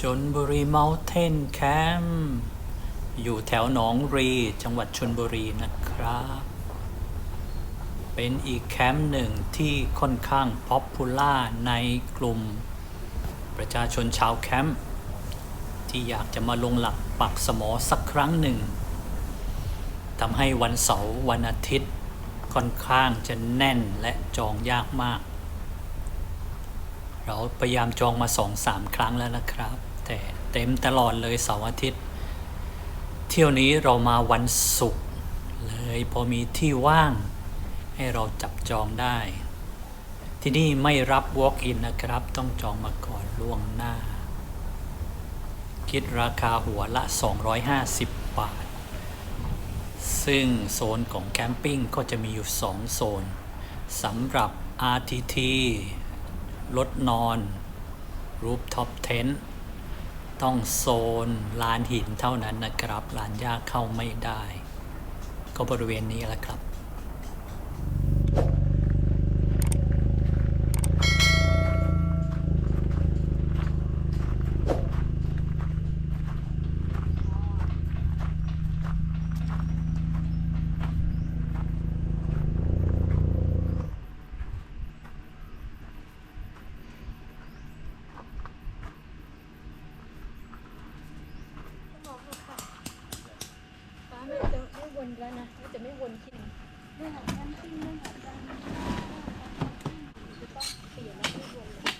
ชนบุรีเม t เทนแคมป์อยู่แถวหนองรีจังหวัดชนบุรีนะครับ เป็นอีกแคมป์หนึ่งที่ค่อนข้างป๊อปปูล่าในกลุ่ม ประชาชนชาวแคมป์ที่อยากจะมาลงหลักปักสมอสักครั้งหนึ่งทำให้วันเสาร์วันอาทิตย์ค่อนข้างจะแน่นและจองยากมาก เราพยายามจองมาสองสามครั้งแล้วนะครับ แต่เต็มตลอดเลยเสาร์อาทิตย์ เที่ยวนี้เรามาวันศุกร์เลยพอมีที่ว่าง ให้เราจับจองได้ ที่นี่ไม่รับ Walk-in นะครับ ต้องจองมาก่อนล่วงหน้า คิดราคาหัวละ 250 บาท ซึ่งโซนของแคมปิ้งก็จะมีอยู่ 2 โซนสำหรับ RTT รถนอน รูปท็อปเทนต้องโซนลานหินเท่านั้นนะครับ ลานหญ้าเข้าไม่ได้ ก็บริเวณนี้แหละครับ ป้าไม่จะไม่วนแล้วนะไม่จะไม่วนที่นี่เรื่องของการขึ้นเรื่องของการจะต้องเปลี่ยนแล้วไม่วนเลย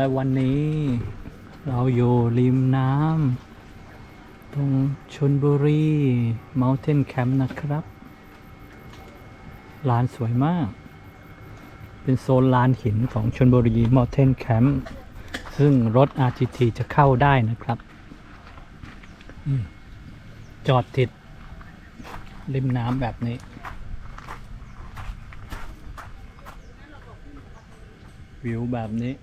และวันนี้เราอยู่ริมน้ำตรงชนบุรี Mountain Camp นะครับลานสวยมาก เป็นโซนลานหินของชนบุรี Mountain Camp ซึ่งรถ RTT จะเข้าได้นะครับอจอดติด ริมน้ำแบบนี้ วิวแบบนี้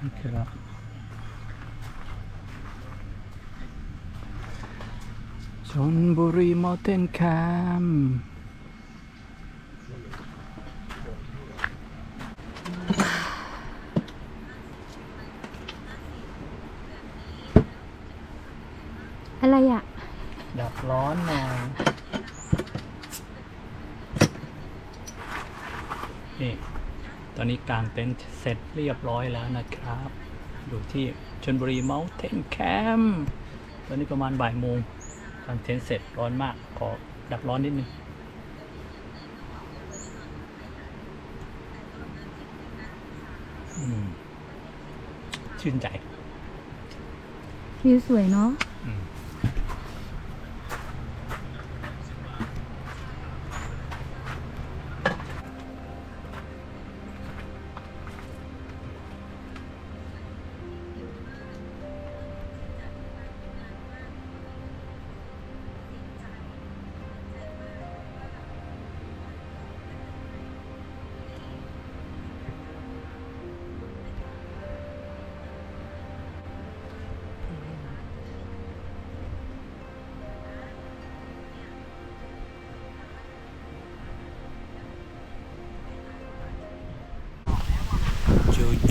ครับชนบุรีมอเตนแคมป์ อะไรอะ ดับร้อนหน่อย นี่ ตอนนี้กาง เต็นท์เสร็จเรียบร้อยแล้วนะครับอยู่ที่ชนบุรีเม t เทนแคมป์ตอนนี้ประมาณบ่ายโมงกางเต็นท์เสร็จร้อนมาก ขอดับร้อนนิดนึงอืมชื่นใจวิวสวยเนาะ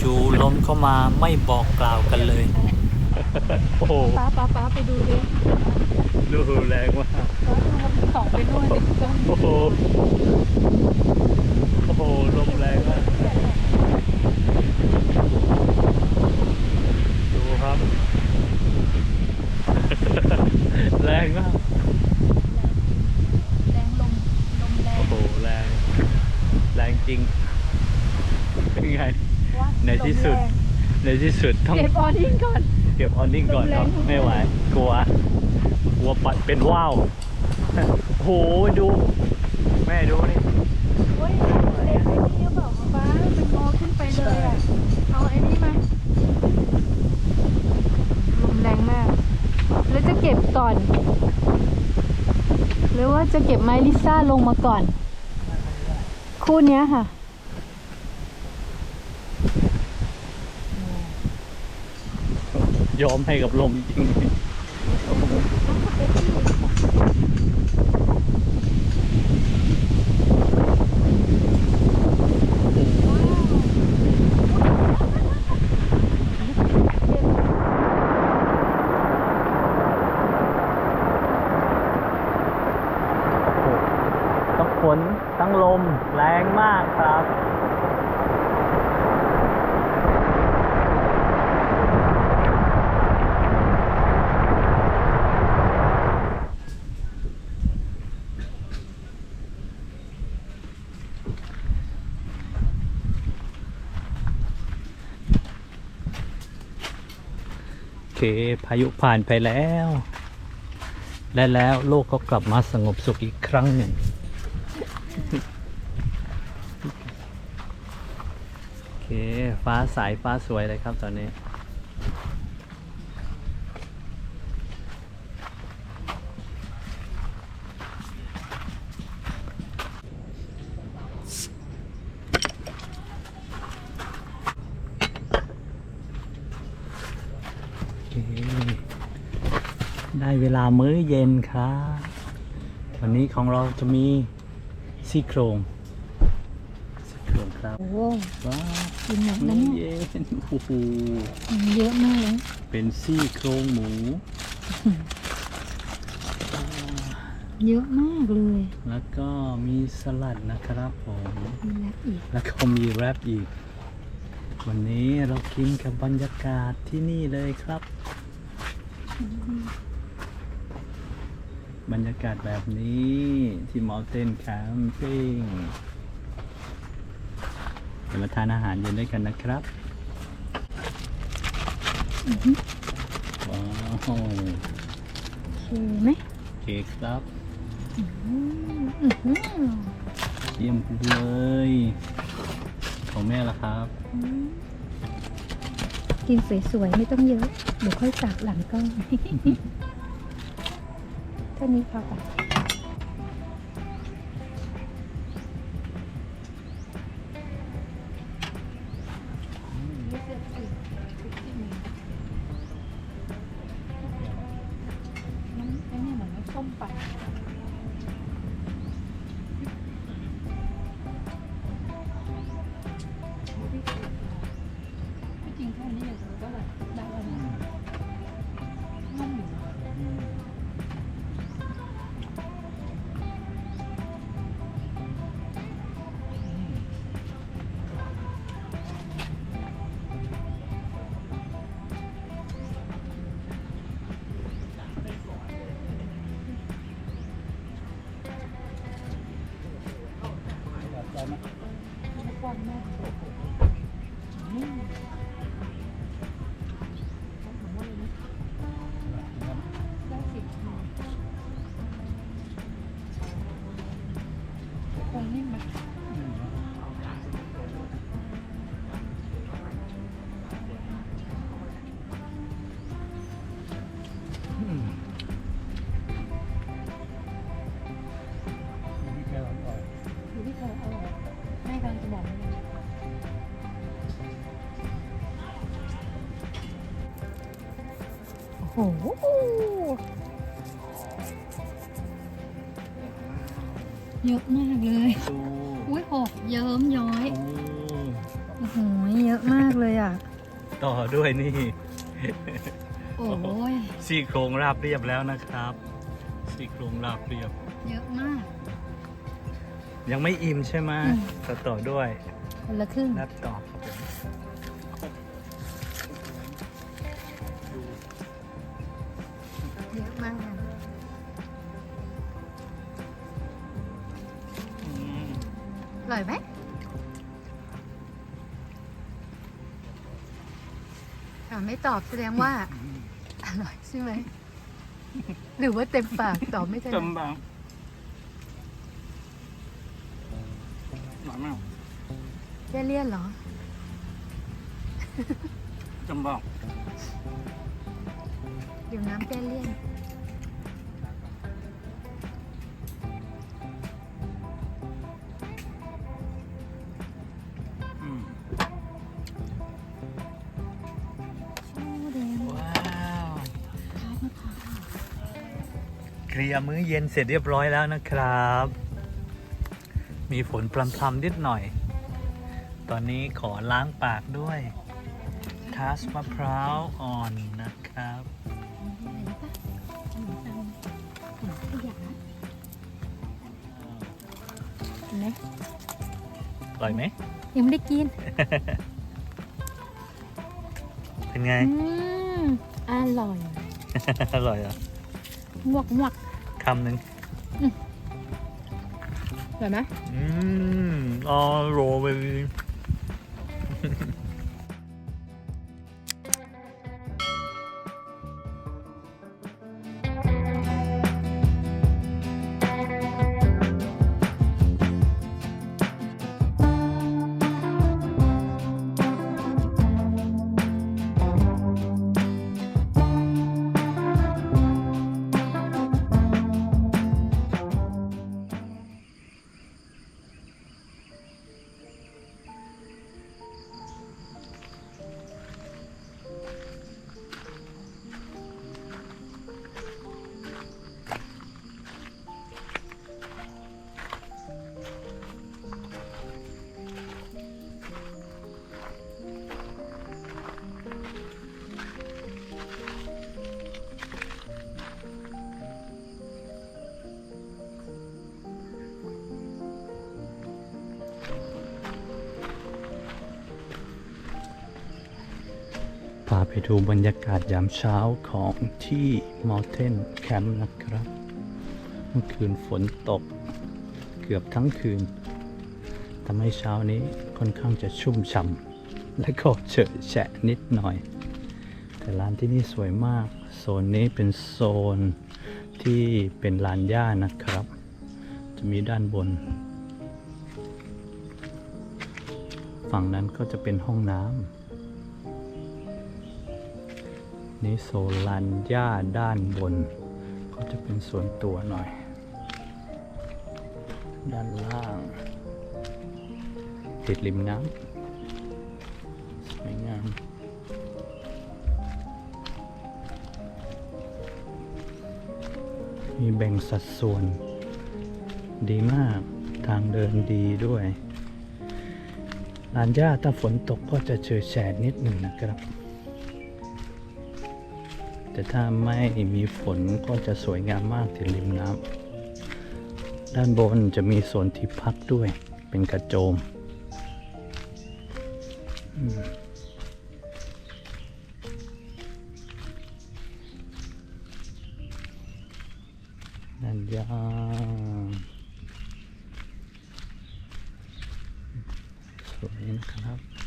จู่ๆลมเข้ามาไม่บอกกล่าวกันเลย โอ้โหป้าป้าป้าไปดูดิดูแรงมากป้าดูมันสองไปนู่นดิต้นโอ้โห โอ้โห ลมแรงมาก ดูครับ แรงมาก แรงลมลมแรง โอ้โห แรง ริงๆเป็นไง ว่า ในที่สุด ลมแรง ในที่สุดต้อง เก็บออดิ้งก่อน เก็บออนนิ่งก่อนครับลมแรง ไม่ไหวกลัวกลัวปัดเป็นว่าวโหดู แม่ดูนี่เฮ้ยเล็กไอ้นี่หรือเปล่าฟ้าเป็นงอขึ้นไปเลยอะ เอาไอ้นี่มาลมแรงมาก แล้วจะเก็บก่อน หรือว่าจะเก็บไม้ลิซ่าลงมาก่อน คู่เนี้ยค่ะ ยอมให้กับลมจริง ทั้งฝนทั้งลมแรงมากครับ โอ เค พายุผ่านไปแล้ว และแล้วโลกก็กลับมาสงบสุขอีกครั้งหนึ่ง โอเค ฟ้าใสฟ้าสวยเลยครับตอนนี้ โอเค ได้เวลามื้อเย็นครับวันนี้ของเราจะมีซี่โครงซี่โครงครับโอ้โหว้าวกินหมดแล้วมื้อเนี่ยเย็นโอ้โหเยอะมากเลยเป็นซี่โครงหมู เยอะมากเลยแล้วก็มีสลัดนะครับผม มีแล้วอีกแล้วก็มีแรปอีก วันนี้เรากินกับบรรยากาศที่นี่เลยครับ บรรยากาศแบบนี้ที่ Mountain Camping เดี๋ยวมาทานอาหารเย็นด้วยกันนะครับว้าวโอเคไหมโอเคครับอืมอื้อหือเยี่ยมเลยของแม่ละครับ กินสวยๆ ไม่ต้องเยอะเดี๋ยวค่อยตักหลังกล้อง เท่านี้พอ เยอะมากเลย ดูอุ้ยหกเยิ้มย้อยโอ้โอ้โห เยอะมากเลยอะ ต่อด้วยนี่ โอ้ยซี่โครงราบเรียบแล้วนะครับ ซี่โครงราบเรียบ เยอะมาก ยังไม่อิ่มใช่ไหมอืม ก็ต่อด้วยคนละครึ่งแรปต่อ ร่อยไหมไม่ตอบแสดงว่า อร่อยใช่ไหม หรือว่าเต็มปากตอบไม่ทันเต็มปากหวานมากเลี่ยนเลี่ยนเหรอจำบอกเดี๋ยวน้ำแกเลี่ยน ลียร์มื้อเย็นเสร็จเรียบร้อยแล้วนะครับ มีฝนพรำๆนิดหน่อย ตอนนี้ขอล้างปากด้วยทาสมะพร้าวอ่อนนะครับเห็นไหมอร่อยไหมยังไม่ได้กิน เป็นไง อืม อร่อย อร่อยเหรอะ หมวกหมวก คำหนึ่งอร่อยไหมอืมอร่อย ไปดูบรรยากาศยามเช้าของที่ Mountain Camp นะครับ เมื่อคืนฝนตกเกือบทั้งคืนทำให้เช้านี้ค่อนข้างจะชุ่มฉ่ำและก็เฉอะแฉะนิดหน่อย แต่ร้านที่นี่สวยมาก โซนนี้เป็นโซนที่เป็นลานหญ้านะครับ จะมีด้านบน ฝั่งนั้นก็จะเป็นห้องน้ำ นี่โซลานหญ้าด้านบน ก็จะเป็นส่วนตัวหน่อย ด้านล่าง ติดริมน้ำสวยงามมีแบ่งสัดส่วน ดีมากทางเดินดีด้วยลานหญ้าถ้าฝนตกก็จะเฉยแฉะนิดหนึ่งนะครับ แต่ถ้าไม่มีฝนก็จะสวยงามมากที่ริมน้ำด้านบนจะมีโซนที่พักด้วยเป็นกระโจมอืมด้านยางสวยนะครับ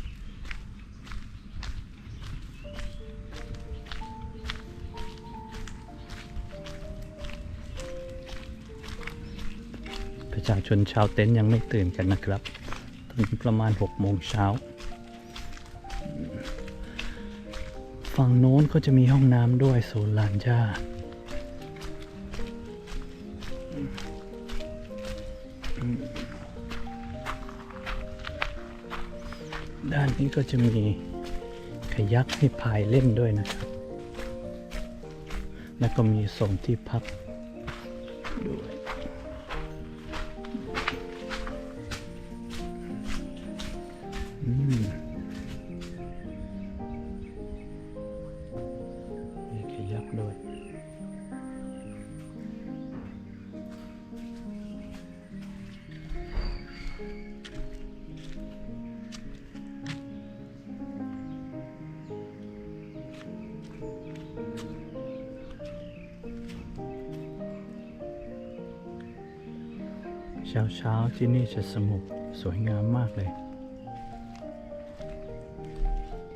ประชาชนชาวเต็นท์ยังไม่ตื่นกันนะครับตอนนี้ประมาณ6โมงเช้า ฝั่งโน้นก็จะมีห้องน้ำด้วยโซนลานหญ้าด้านนี้ก็จะมีขยักให้พายเล่นด้วยนะครับ แล้วก็มีโซนที่พัก เช้าเช้าที่นี่จะสงบสวยงามมากเลย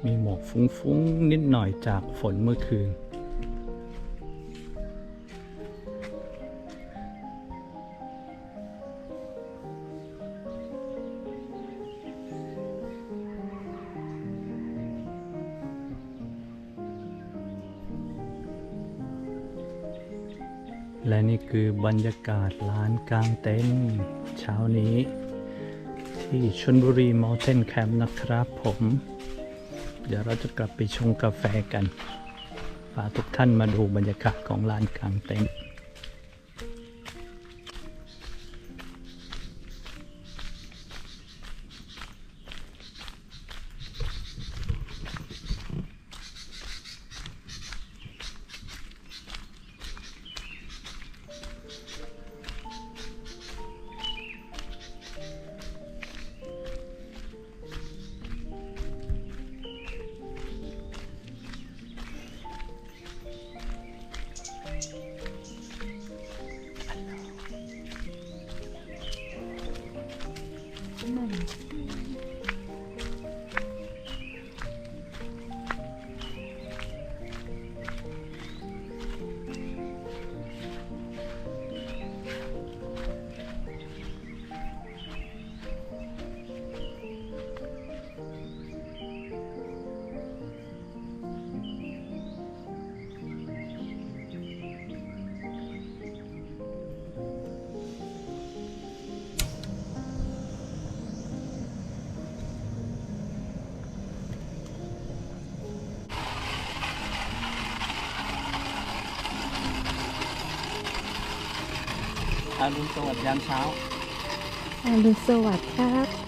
มีหมอกฟุ้งๆ นิดหน่อยจากฝนเมื่อคืน นี่คือบรรยากาศร้านกลางเต็นท์เช้านี้ ที่ชนบุรีมอลเทนแคมป์นะครับผม เดี๋ยวเราจะกลับไปชงกาแฟกันพาทุกท่านมาดูบรรยากาศของลานกลางเต็นท์ รุณสวัสดิ์ยามเช้า อรุณสวัสดิ์ครับ